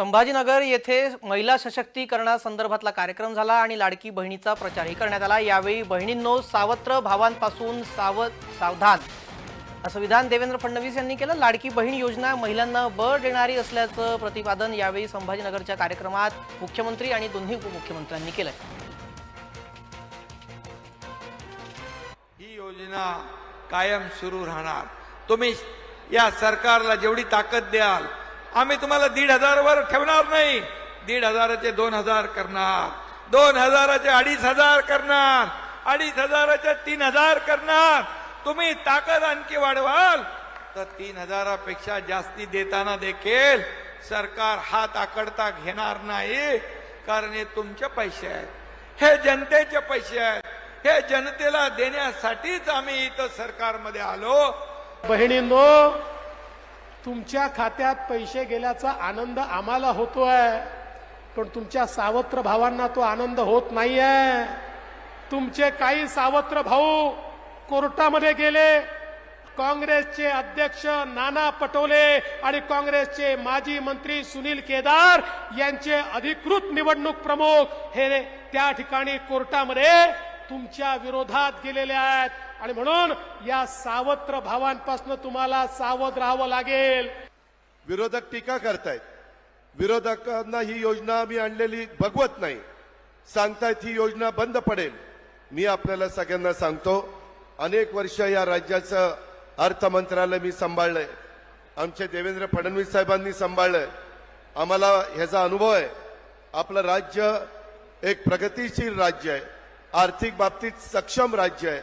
संभाजीनगर येथे महिला सशक्तीकरणासंदर्भातला कार्यक्रम झाला आणि लाडकी बहिणीचा प्रचारही करण्यात आला. यावेळी बहिणींनो सावत्र भावांपासून सावध सावधान असं विधान देवेंद्र फडणवीस यांनी केलं. लाडकी बहीण योजना महिलांना बळ देणारी असल्याचं प्रतिपादन यावेळी संभाजीनगरच्या कार्यक्रमात मुख्यमंत्री आणि दोन्ही उपमुख्यमंत्र्यांनी केलं ही योजना कायम सुरू राहणार. तुम्ही या सरकारला जेवढी ताकद द्याल आम्ही तुम्हाला दीड हजारवर ठेवणार नाही. दीड हजाराचे दोन हजार करणार. दोन हजाराचे अडीच हजार करणार. अडीच हजाराचे तीन हजार करणार. तुम्ही ताकद आणखी वाढवाल. तर तीन हजारापेक्षा जास्ती देताना देखील सरकार हात आकडता घेणार नाही. कारण हे तुमचे पैसे आहेत. हे जनतेचे पैसे आहेत. हे जनतेला देण्यासाठीच आम्ही इथं सरकारमध्ये आलो. बहिणींनो तुमच्या खात्यात पैसे गेल्याचा आनंद आम्हाला होतोय पण तुमच्या सावत्र भावांना तो आनंद होत नाहीये. तुमचे काही सावत्र भाऊ कोर्टामध्ये गेले काँग्रेसचे अध्यक्ष नाना पटोले आणि काँग्रेसचे माजी मंत्री सुनील केदार यांचे अधिकृत निवडणूक प्रमुख हे त्या ठिकाणी कोर्टामध्ये तुमच्या विरोधात गेलेले आहेत. आणि म्हणून या सावत्र भावांपासून तुम्हाला सावध राहावं लागेल. विरोधक टीका करतायत. विरोधकांना ही योजना आम्ही आणलेली बघवत नाही. सांगतायत ही योजना बंद पडेल. मी आपल्याला सगळ्यांना सांगतो अनेक वर्ष या राज्याचं अर्थमंत्रालय मी सांभाळलंय. आमचे देवेंद्र फडणवीस साहेबांनी सांभाळलंय. आम्हाला ह्याचा अनुभव आहे. आपलं राज्य एक प्रगतीशील राज्य आहे. आर्थिक बाबतीत सक्षम राज्य आहे.